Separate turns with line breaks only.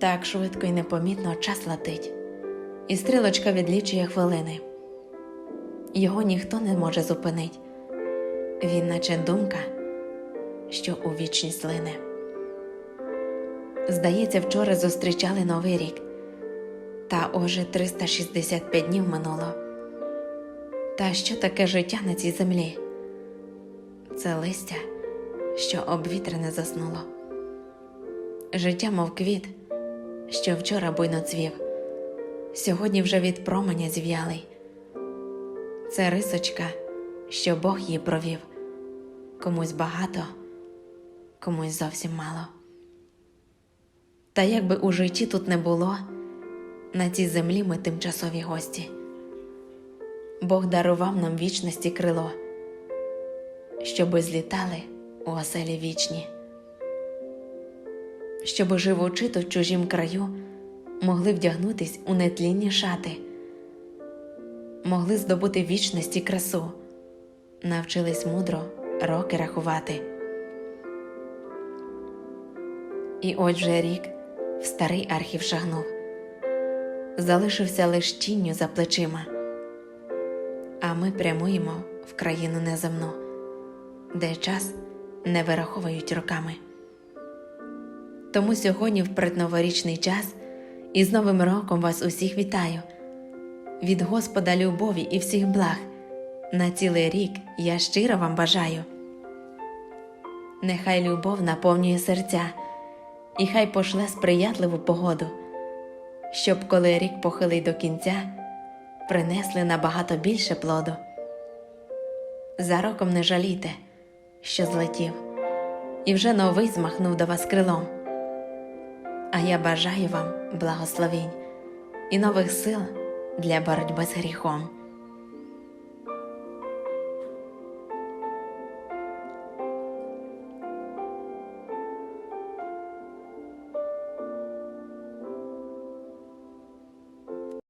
Так швидко і непомітно час летить, і стрілочка відлічує хвилини. Його ніхто не може зупинить. Він, наче думка, що у вічність лине. Здається, вчора зустрічали новий рік, та уже 365 днів минуло. Та що таке життя на цій землі? Це листя, що обвітрене заснуло. Життя, мов квіт, що вчора буйно цвів, сьогодні вже від променя зів'ялий. Це рисочка, що Бог її провів, комусь багато, комусь зовсім мало. Та як би у житті тут не було, на цій землі ми тимчасові гості. Бог дарував нам вічності крило, щоби злітали у оселі вічні, щоби живучи тут в чужім краю, могли вдягнутись у нетлінні шати, могли здобути вічності красу, навчились мудро роки рахувати. І от вже рік в старий архів шагнув, залишився лиш тінню за плечима. А ми прямуємо в країну неземну, де час не вираховують роками. Тому сьогодні, в предноворічний час, і з Новим роком вас усіх вітаю. Від Господа любові і всіх благ на цілий рік я щиро вам бажаю. Нехай любов наповнює серця, і хай пошле сприятливу погоду, щоб коли рік похилий до кінця, принесли набагато більше плоду. За роком не жалійте, що злетів, і вже новий змахнув до вас крилом. А я бажаю вам благословень і нових сил для боротьби з гріхом.